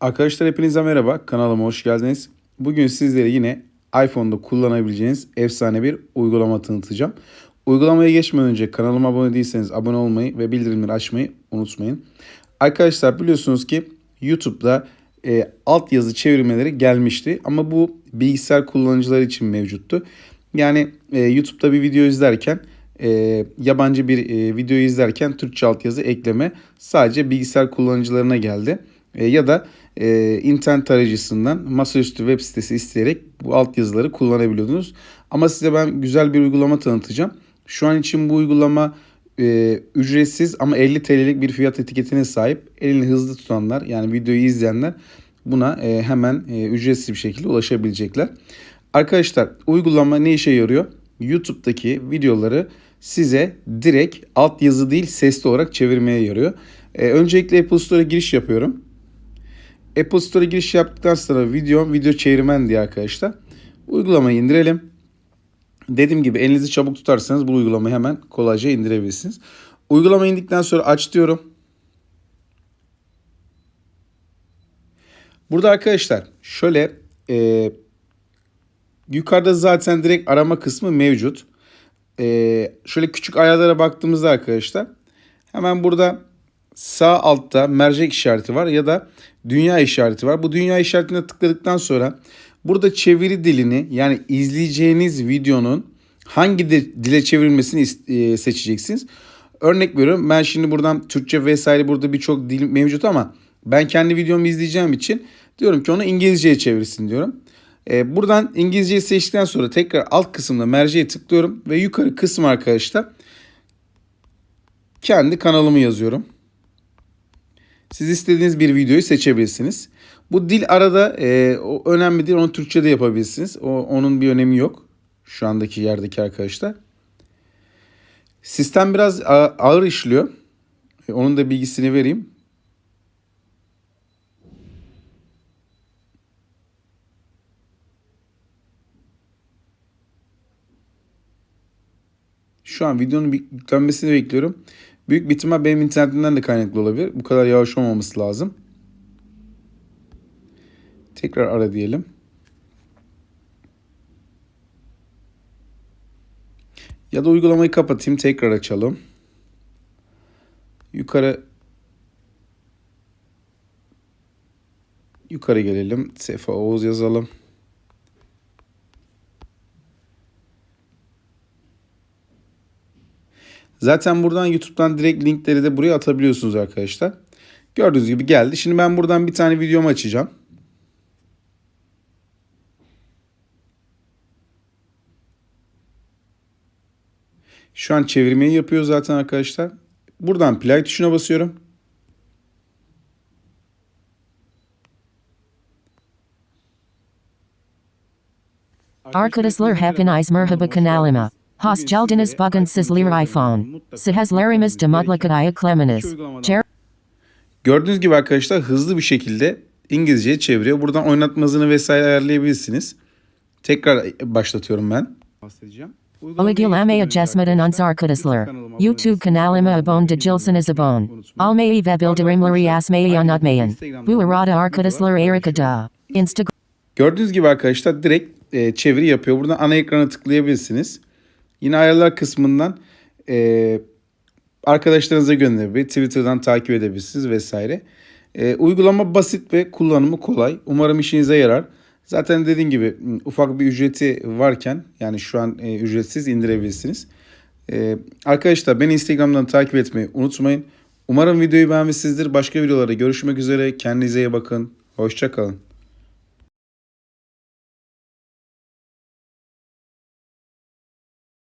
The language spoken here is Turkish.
Arkadaşlar hepinize merhaba. Kanalıma hoş geldiniz. Bugün sizlere yine iPhone'da kullanabileceğiniz efsane bir uygulama tanıtacağım. Uygulamaya geçmeden önce kanalıma abone değilseniz abone olmayı ve bildirimleri açmayı unutmayın. Arkadaşlar biliyorsunuz ki YouTube'da e, altyazı çevirmeleri gelmişti ama bu bilgisayar kullanıcıları için mevcuttu. Yani e, YouTube'da bir video izlerken e, yabancı bir e, videoyu izlerken Türkçe altyazı ekleme sadece bilgisayar kullanıcılarına geldi. E, ya da e, internet tarayıcısından masaüstü web sitesi isteyerek bu altyazıları kullanabiliyordunuz. Ama size ben güzel bir uygulama tanıtacağım. Şu an için bu uygulama e, ücretsiz ama 50 TL'lik bir fiyat etiketine sahip. Elini hızlı tutanlar yani videoyu izleyenler buna e, hemen e, ücretsiz bir şekilde ulaşabilecekler. Arkadaşlar uygulama ne işe yarıyor? YouTube'daki videoları size direkt altyazı değil sesli olarak çevirmeye yarıyor. E, öncelikle Apple Store'a giriş yapıyorum. Apple Store'a giriş yaptıktan sonra video, video çevirmen diye arkadaşlar. Uygulamayı indirelim. Dediğim gibi elinizi çabuk tutarsanız bu uygulamayı hemen kolayca indirebilirsiniz. Uygulama indikten sonra aç diyorum. Burada arkadaşlar şöyle e, yukarıda zaten direkt arama kısmı mevcut. E, şöyle küçük ayarlara baktığımızda arkadaşlar hemen burada sağ altta mercek işareti var ya da dünya işareti var. Bu dünya işaretine tıkladıktan sonra burada çeviri dilini yani izleyeceğiniz videonun hangi dile çevrilmesini e, seçeceksiniz. Örnek veriyorum ben şimdi buradan Türkçe vesaire burada birçok dil mevcut ama ben kendi videomu izleyeceğim için diyorum ki onu İngilizceye çevirsin diyorum. E, buradan İngilizceyi seçtikten sonra tekrar alt kısımda merceğe tıklıyorum ve yukarı kısım arkadaşlar kendi kanalımı yazıyorum. Siz istediğiniz bir videoyu seçebilirsiniz. Bu dil arada e, o önemli değil. Onu Türkçe'de yapabilirsiniz. O, onun bir önemi yok. Şu andaki yerdeki arkadaşlar. Sistem biraz ağır işliyor. E, onun da bilgisini vereyim. Şu an videonun yüklenmesini bekliyorum. Büyük bir ihtimal benim internetimden de kaynaklı olabilir. Bu kadar yavaş olmaması lazım. Tekrar ara diyelim. Ya da uygulamayı kapatayım tekrar açalım. Yukarı yukarı gelelim. Sefa Oğuz yazalım. Zaten buradan YouTube'dan direkt linkleri de buraya atabiliyorsunuz arkadaşlar. Gördüğünüz gibi geldi. Şimdi ben buradan bir tane videomu açacağım. Şu an çevirmeyi yapıyor zaten arkadaşlar. Buradan play tuşuna basıyorum. Arkadaşlar hepiniz merhaba kanalıma. Hoş geldiniz bugün sizler iPhone. Sizlerimiz de mutlaka clemeniz. Cer Gördüğünüz gibi arkadaşlar hızlı bir şekilde İngilizceye çeviriyor. Buradan oynatma hızını vesaire ayarlayabilirsiniz. Tekrar başlatıyorum ben. Bahsedeceğim. Uygulamaya adjustmadan arkadaşlar. YouTube kanalıma abone değilseniz abone. Almayı ve bildirimleri asmayı unutmayın. Bu arada arkadaşlar Erika da. Instagram. Gördüğünüz gibi arkadaşlar direkt e, çeviri yapıyor. Buradan ana ekrana tıklayabilirsiniz. Yine ayarlar kısmından e, arkadaşlarınıza gönderebilir. Twitter'dan takip edebilirsiniz vesaire. E, uygulama basit ve kullanımı kolay. Umarım işinize yarar. Zaten dediğim gibi ufak bir ücreti varken yani şu an e, ücretsiz indirebilirsiniz. E, arkadaşlar beni Instagram'dan takip etmeyi unutmayın. Umarım videoyu beğenmişsinizdir. Başka videolarda görüşmek üzere. Kendinize iyi bakın. Hoşçakalın.